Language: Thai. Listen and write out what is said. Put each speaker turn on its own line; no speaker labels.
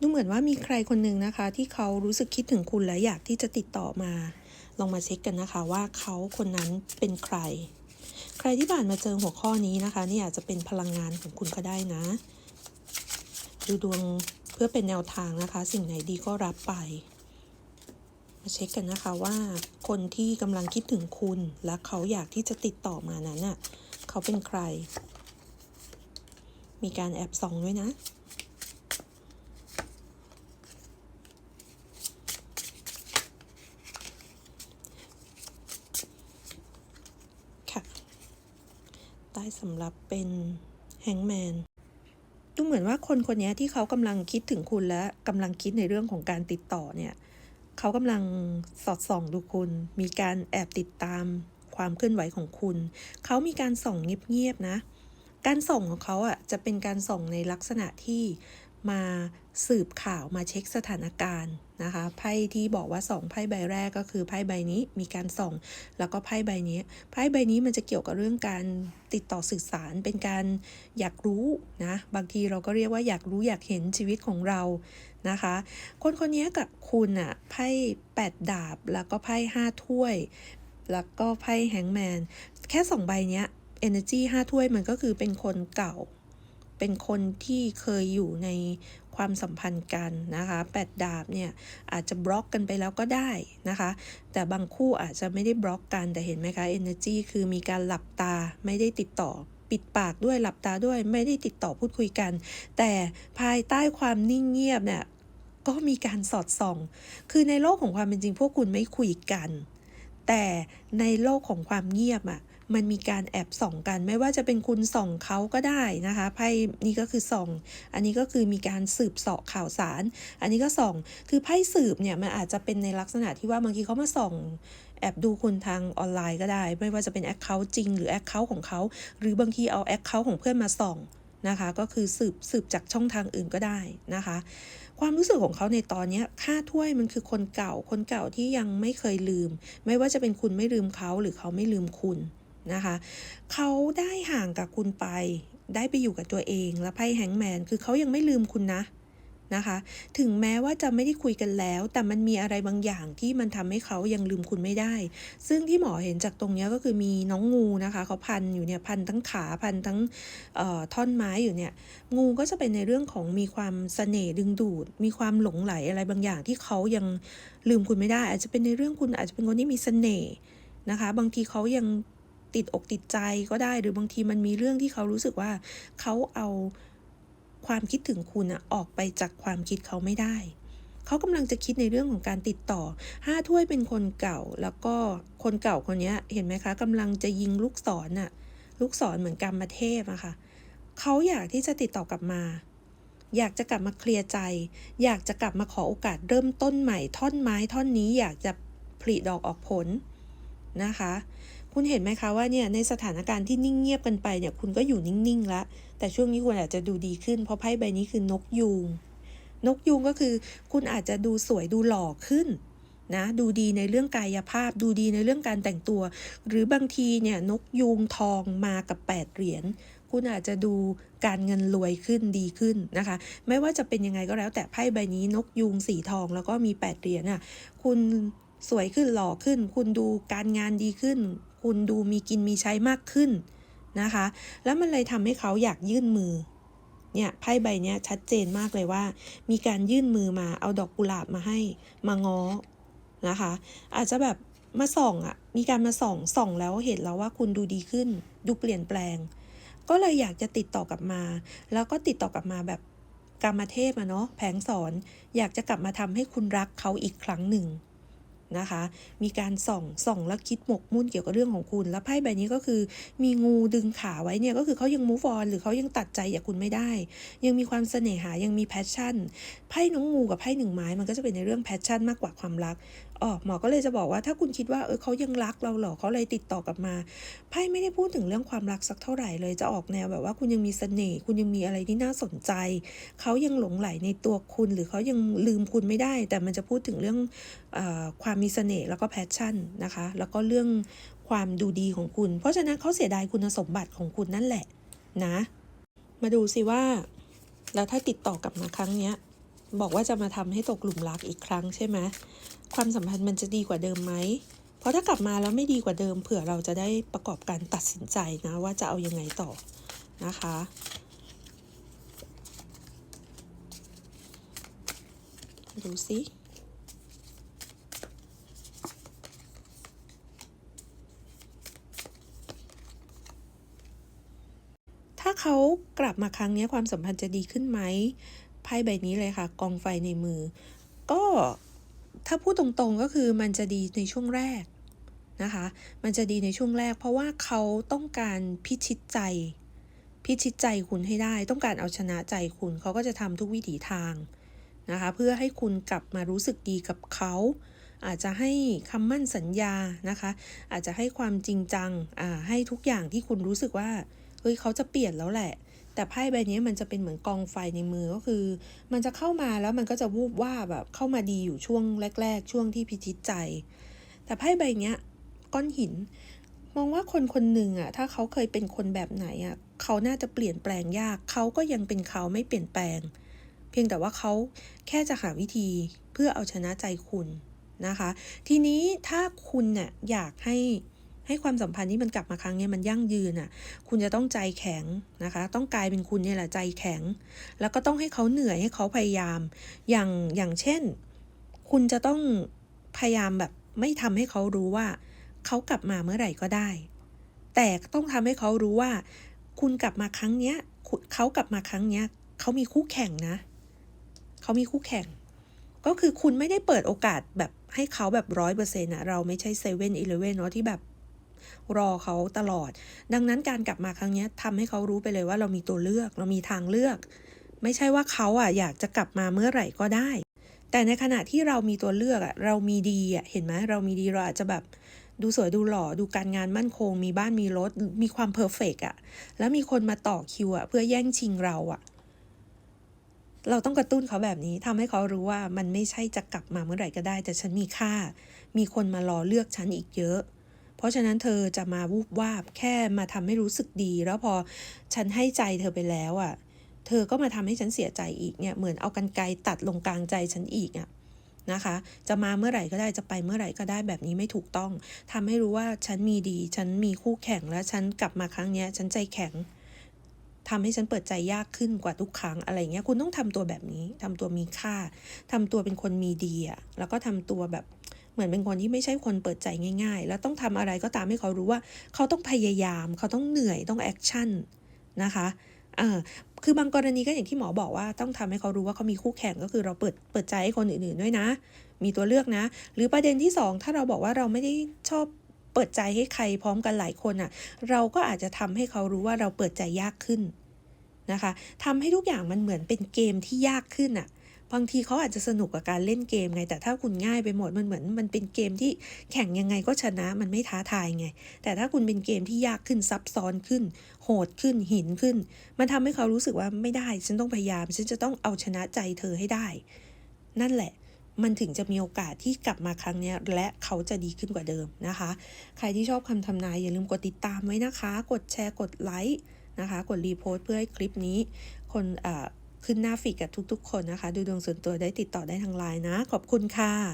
ดูเหมือนว่ามีใครคนหนึ่งนะคะ ที่เขารู้สึกคิดถึงคุณและอยากที่จะติดต่อมา ลองมาเช็คกันนะคะว่าเขาคนนั้นเป็นใคร ใครที่ผ่านมาเจอหัวข้อนี้นะคะนี่อาจจะเป็นพลังงานของคุณก็ได้นะ ดูดวงเพื่อเป็นแนวทางนะคะ สิ่งไหนดีก็รับไป มาเช็คกันนะคะว่า คนที่กำลังคิดถึงคุณและเขาอยากที่จะติดต่อมานั้นน่ะเขาเป็นใคร มีการแอบส่องด้วยนะ ค่ะ ใต้ สำหรับเป็นแฮงแมนดูเหมือนว่าคนคนนี้ที่เขากำลังคิดถึงคุณและกำลังคิดในเรื่องของการติดต่อเนี่ยเขากำลังสอดส่องดูคุณ มีการแอบติดตามความเคลื่อนไหวของคุณ เขามีการส่องเงียบๆนะ การส่องของเขาอะจะเป็นการส่องในลักษณะที่มาสืบข่าวมาเช็คสถานการณ์ นะคะไพ่ที่บอกว่าสองไพ่ใบแรกก็คือไพ่ใบนี้มีการส่อง แล้วก็ไพ่ใบนี้ไพ่ใบนี้มันจะเกี่ยวกับเรื่องการติดต่อสื่อสารเป็นการอยากรู้นะบางทีเราก็เรียกว่าอยากรู้อยากเห็นชีวิตของเรานะคะ คนคนนี้กับคุณอะไพ่แปดดาบแล้วก็ไพ่ห้าถ้วย แล้วก็ไพ่แฮงแมนแค่สองใบเนี้ย energy ห้าถ้วยมันก็คือเป็นคนเก่าเป็นคนที่เคยอยู่ใน ความสัมพันธ์กันนะคะแปดดาบเนี่ยอาจจะบล็อกกันไปแล้วก็ได้นะคะ แต่บางคู่อาจจะไม่ได้บล็อกกันแต่เห็นไหมคะ energy คือมีการหลับตาไม่ได้ติดต่อปิดปากด้วยหลับตาด้วยไม่ได้ติดต่อพูดคุยกัน แต่ภายใต้ความนิ่งเงียบเนี่ยก็มีการสอดส่อง คือในโลกของความเป็นจริงพวกคุณไม่คุยกัน แต่ในโลกของความเงียบอะ่ะ มันมีการแอบส่องกัน ไม่ว่าจะเป็นคุณส่องเขาก็ได้นะคะไพ่นี่ก็คือส่อง อันนี้ก็คือมีการสืบเสาะข่าวสาร อันนี้ก็ส่อง คือไพ่สืบเนี่ยมันอาจจะเป็นในลักษณะที่ว่าบางทีเขามาส่องแอบดูคุณทางออนไลน์ก็ได้ ไม่ว่าจะเป็นแอคเคาท์จริงหรือแอคเคาท์ของเขา หรือบางทีเอาแอคเคาท์ของเพื่อนมาส่องนะคะก็คือสืบสืบจากช่องทางอื่นก็ได้นะคะ ความรู้สึกของเขาในตอนนี้ค่าถ้วยมันคือคนเก่าคนเก่าที่ยังไม่เคยลืม ไม่ว่าจะเป็นคุณไม่ลืมเขาหรือเขาไม่ลืมคุณ นะคะเขาได้ห่างกับคุณไป ได้ไปอยู่กับตัวเอง และไพ่แฮงแมนคือเขายังไม่ลืมคุณนะนะคะ ถึงแม้ว่าจะไม่ได้คุยกันแล้ว แต่มันมีอะไรบางอย่างที่มันทำให้เขายังลืมคุณไม่ได้ ซึ่งที่หมอเห็นจากตรงนี้ก็คือมีน้องงูนะคะเขาพันอยู่เนี่ยพันทั้งขาพันทั้งท่อนไม้อยู่เนี่ย งูก็จะเป็นในเรื่องของมีความเสน่ห์ดึงดูด มีความหลงไหลอะไรบางอย่างที่เขายังลืมคุณไม่ได้ อาจจะเป็นในเรื่องคุณอาจจะเป็นคนที่มีเสน่ห์นะคะ บางทีเขายัง ติดอกติดใจก็ได้ หรือบางทีมันมีเรื่องที่เขารู้สึกว่าเขาเอาความคิดถึงคุณอะออกไปจากความคิดเขาไม่ได้เขากำลังจะคิดในเรื่องของการติดต่อห้าถ้วยเป็นคนเก่า แล้วก็คนเก่าคนนี้เห็นไหมคะกำลังจะยิงลูกศรน่ะ ลูกศรเหมือนกรรมเทพอะค่ะ เขาอยากที่จะติดต่อกลับมา อยากจะกลับมาเคลียร์ใจ อยากจะกลับมาขอโอกาสเริ่มต้นใหม่ ท่อนไม้ท่อนนี้อยากจะผลิดอกออกผลนะคะ คุณเห็นไหมคะว่าเนี่ยในสถานการณ์ที่นิ่งเงียบกันไปเนี่ยคุณก็อยู่นิ่งๆแล้วแต่ช่วงนี้คุณอาจจะดูดีขึ้น เพราะไพ่ใบนี้คือนกยูงนกยูงก็คือ คุณอาจจะดูสวยดูหล่อขึ้นนะดูดีในเรื่องกายภาพ ดูดีในเรื่องการแต่งตัว หรือบางทีเนี่ยนกยูงทองมากับแปดเหรียญคุณอาจจะดูการเงินรวยขึ้นดีขึ้นนะคะ ไม่ว่าจะเป็นยังไงก็แล้ว แต่ไพ่ใบนี้นกยูงสีทองแล้วก็มีแปดเหรียญน่ะคุณสวยขึ้นหล่อขึ้น คุณดูการงานดีขึ้น คุณดูมีกินมีใช้มากขึ้นนะคะ แล้วมันเลยทำให้เขาอยากยื่นมือ เนี่ยไพ่ใบเนี้ยชัดเจนมากเลยว่า มีการยื่นมือมาเอาดอกกุหลาบมาให้มาง้อนะคะ อาจจะแบบมาส่องอะ่ะมีการมาส่องส่องแล้วเห็นแล้วว่าคุณดูดีขึ้น ดูเปลี่ยนแปลง ก็เลยอยากจะติดต่อกลับมา แล้วก็ติดต่อกลับมาแบบกรรมเทพอะเนาะแผงสอนอยากจะกลับมาทำให้คุณรักเขาอีกครั้งหนึ่ง นะคะ มีการส่องส่องและคิดหมกมุ่นเกี่ยวกับเรื่องของคุณ แล้วไพ่ใบนี้ก็คือมีงูดึงขาไว้เนี่ยก็คือเขายังมูฟออนหรือเขายังตัดใจจากคุณไม่ได้ ยังมีความเสน่หายังมีแพชชั่นไพ่น้องงูกับไพ่หนึ่งไม้มันก็จะเป็นในเรื่องแพชชั่นมากกว่าความรัก อ๋อหมอก็เลยจะบอกว่าถ้าคุณคิดว่าเออเขายังรักเราเหรอเขาเลยติดต่อกลับมาไพ่ไม่ได้พูดถึงเรื่องความรักสักเท่าไหร่เลยจะออกแนวแบบว่าคุณยังมีเสน่ห์คุณยังมีอะไรที่น่าสนใจ เขายังหลงไหลในตัวคุณ หรือเขายังลืมคุณไม่ได้ แต่มันจะพูดถึงเรื่องอความมีเสน่ห์แล้วก็แพชชั่นนะคะ แล้วก็เรื่องความดูดีของคุณ เพราะฉะนั้นเขาเสียดายคุณสมบัติของคุณนั่นแหละนะ มาดูสิว่า แล้วถ้าติดต่อกลับมาครั้งเนี้ยบอกว่าจะมาทำให้ตกหลุมรักอีกครั้งใช่ไหม ความสัมพันธ์มันจะดีกว่าเดิมไหม เพราะถ้ากลับมาแล้วไม่ดีกว่าเดิม เผื่อเราจะได้ประกอบการตัดสินใจนะว่าจะเอายังไงต่อนะคะ ดูสิถ้าเขากลับมาครั้งนี้ความสัมพันธ์จะดีขึ้นไหมไพ่ใบนี้เลยค่ะ กองไฟในมือ ก็ ถ้าพูดตรงๆก็คือมันจะดีในช่วงแรกนะคะ มันจะดีในช่วงแรก เพราะว่าเขาต้องการพิชิตใจ พิชิตใจคุณให้ได้ ต้องการเอาชนะใจคุณเขาก็จะทำทุกวิถีทางนะคะ เพื่อให้คุณกลับมารู้สึกดีกับเขา อาจจะให้คำมั่นสัญญานะคะ อาจจะให้ความจริงจัง อ่า ให้ทุกอย่างที่คุณรู้สึกว่า เฮ้ยเขาจะเปลี่ยนแล้วแหละ แต่ไพ่ใบนี้มันจะเป็นเหมือนกองไฟในมือก็คือ มันจะเข้ามาแล้วมันก็จะวูบว่าแบบเข้ามาดีอยู่ช่วงแรก ๆ ช่วงที่พิชิตใจ แต่ไพ่ใบนี้ก้อนหิน มองว่าคนคนหนึ่งอะถ้าเขาเคยเป็นคนแบบไหนอะเขาน่าจะเปลี่ยนแปลงยาก เขาก็ยังเป็นเขาไม่เปลี่ยนแปลง เพียงแต่ว่าเขาแค่จะหาวิธีเพื่อเอาชนะใจคุณนะคะ ทีนี้ถ้าคุณเนี่ยอยากให้ ให้ความสัมพันธ์ที่มันกลับมาครั้งนี้มันยั่งยืนอะ คุณจะต้องใจแข็งนะคะ ต้องกลายเป็นคุณเนี่ยแหละใจแข็ง แล้วก็ต้องให้เขาเหนื่อยให้เขาพยายาม อย่างอย่างเช่น คุณจะต้องพยายามแบบไม่ทำให้เขารู้ว่า เขากลับมาเมื่อไหร่ก็ได้ แต่ต้องทำให้เขารู้ว่า คุณกลับมาครั้งเนี้ยเขากลับมาครั้งเนี้ยเขามีคู่แข่งนะ เขามีคู่แข่ง ก็คือคุณไม่ได้เปิดโอกาสแบบให้เขาแบบร้อยเปอร์เซ็นต์อะเราไม่ใช่เซเว่นอีเลเว่นเนาะที่แบบ รอเขาตลอด ดังนั้นการกลับมาครั้งนี้ทำให้เขารู้ไปเลยว่าเรามีตัวเลือกเรามีทางเลือก ไม่ใช่ว่าเขาอะอยากจะกลับมาเมื่อไหร่ก็ได้ แต่ในขณะที่เรามีตัวเลือกอะเรามีดีอะเห็นไหมเรามีดีเราอาจจะแบบดูสวยดูหล่อดูการงานมั่นคง มีบ้านมีรถ มีความเพอร์เฟกอะแล้วมีคนมาต่อคิวอะเพื่อแย่งชิงเราอะเราต้องกระตุ้นเขาแบบนี้ทำให้เขารู้ว่ามันไม่ใช่จะกลับมาเมื่อไหร่ก็ได้ แต่ฉันมีค่า มีคนมารอเลือกฉันอีกเยอะ เพราะฉะนั้นเธอจะมาวูบวาบแค่มาทำให้รู้สึกดี แล้วพอฉันให้ใจเธอไปแล้วอะ่ะ เธอก็มาทำให้ฉันเสียใจอีกเนี่ยเหมือนเอากันไกตัดลงกลางใจฉันอีกอะ่ะนะคะ จะมาเมื่อไหร่ก็ได้จะไปเมื่อไหร่ก็ได้แบบนี้ไม่ถูกต้องทำให้รู้ว่าฉันมีดี ฉันมีคู่แข่งและฉันกลับมาครั้งเนี้ยฉันใจแข็งทำให้ฉันเปิดใจยากขึ้นกว่าทุกครั้งอะไรเงี้ยคุณต้องทำตัวแบบนี้ทำตัวมีค่าทำตัวเป็นคนมีดีอะ่ะแล้วก็ทำตัวแบบ เหมือนเป็นคนที่ไม่ใช่คนเปิดใจง่าย ๆ แล้วต้องทำอะไรก็ตามให้เขารู้ว่าเขาต้องพยายาม เขาต้องเหนื่อยต้องแอคชั่นนะคะเออคือบางกรณีก็อย่างที่หมอบอกว่าต้องทำให้เขารู้ว่าเขามีคู่แข่งก็คือเราเปิดเปิดใจให้คนอื่นๆด้วยนะ มีตัวเลือกนะ หรือประเด็นที่สองถ้าเราบอกว่าเราไม่ได้ชอบเปิดใจให้ใครพร้อมกันหลายคนอะ เราก็อาจจะทำให้เขารู้ว่าเราเปิดใจยากขึ้นนะคะทำให้ทุกอย่างมันเหมือนเป็นเกมที่ยากขึ้นอะ บางทีเขาอาจจะสนุกกับการเล่นเกมไง แต่ถ้าคุณง่ายไปหมดมันเหมือนมันเป็นเกมที่แข่งยังไงก็ชนะมันไม่ท้าทายไง แต่ถ้าคุณเป็นเกมที่ยากขึ้นซับซ้อนขึ้น โหดขึ้นหินขึ้น มันทำให้เขารู้สึกว่าไม่ได้ ฉันต้องพยายาม ฉันจะต้องเอาชนะใจเธอให้ได้ นั่นแหละมันถึงจะมีโอกาสที่กลับมาครั้งนี้และเขาจะดีขึ้นกว่าเดิมนะคะ ใครที่ชอบคำทำนายอย่าลืมกดติดตามไว้นะคะ กดแชร์กดไลค์นะคะ กดรีโพสต์เพื่อให้คลิปนี้ คนอ่า ขึ้นหน้าฟีดกับทุกๆ คนนะคะ ดูดวงส่วนตัวได้ติดต่อได้ทางไลน์นะ ขอบคุณค่ะ